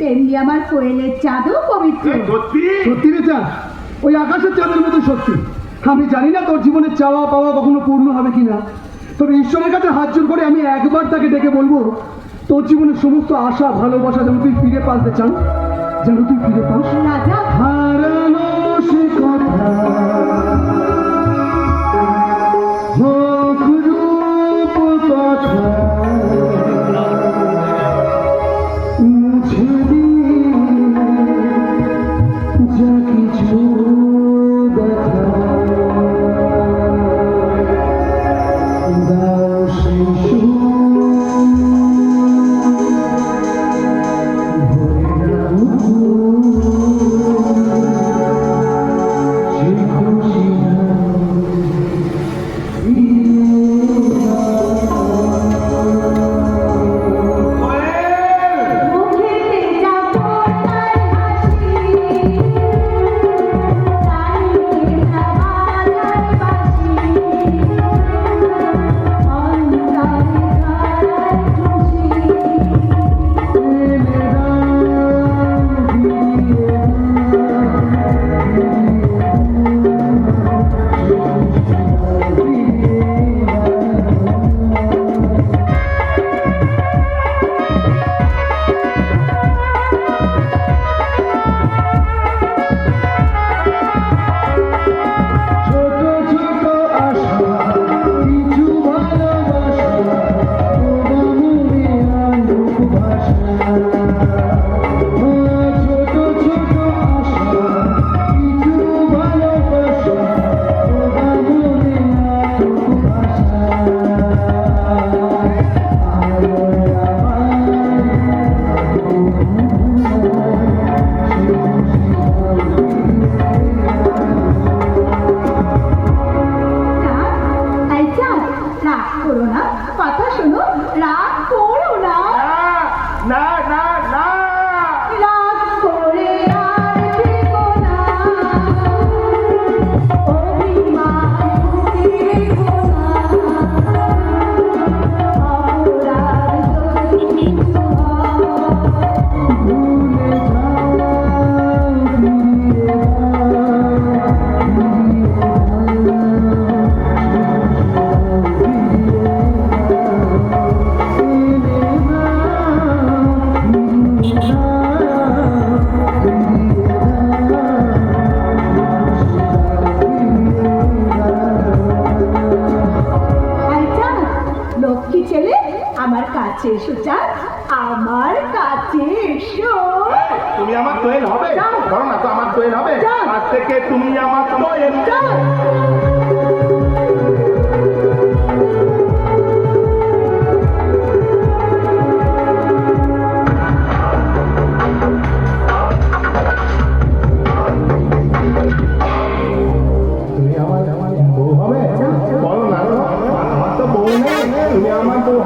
তেমনি আমার কোয়েলের চাঁদও পবিত্র। সত্যি? সত্যি রে চাঁদ। ওই আকাশের চাঁদের মতো সত্যি। আমি জানি না তোর জীবনের চাওয়া পাওয়া কখনো পূর্ণ হবে কিনা। তবে ঈশ্বরের কাছে হাত জোর করে আমি একবার তাকে ডেকে বলব তোর জীবনের সমস্ত আশা ভালোবাসা যেন তুই ফিরে পালতে চান যেন তুই ফিরে পাস। রাগ করো না। কথা শোনো রাগ করো না না না আমার কাছে এসো চাঁদ আমার কাছে এসো। তুমি আমার দোয়েল হবে? ধরো না তো আমার দোয়েল হবে? আজ থেকে তুমি আমার দোয়েল। চাঁদ Oh, আমার বউ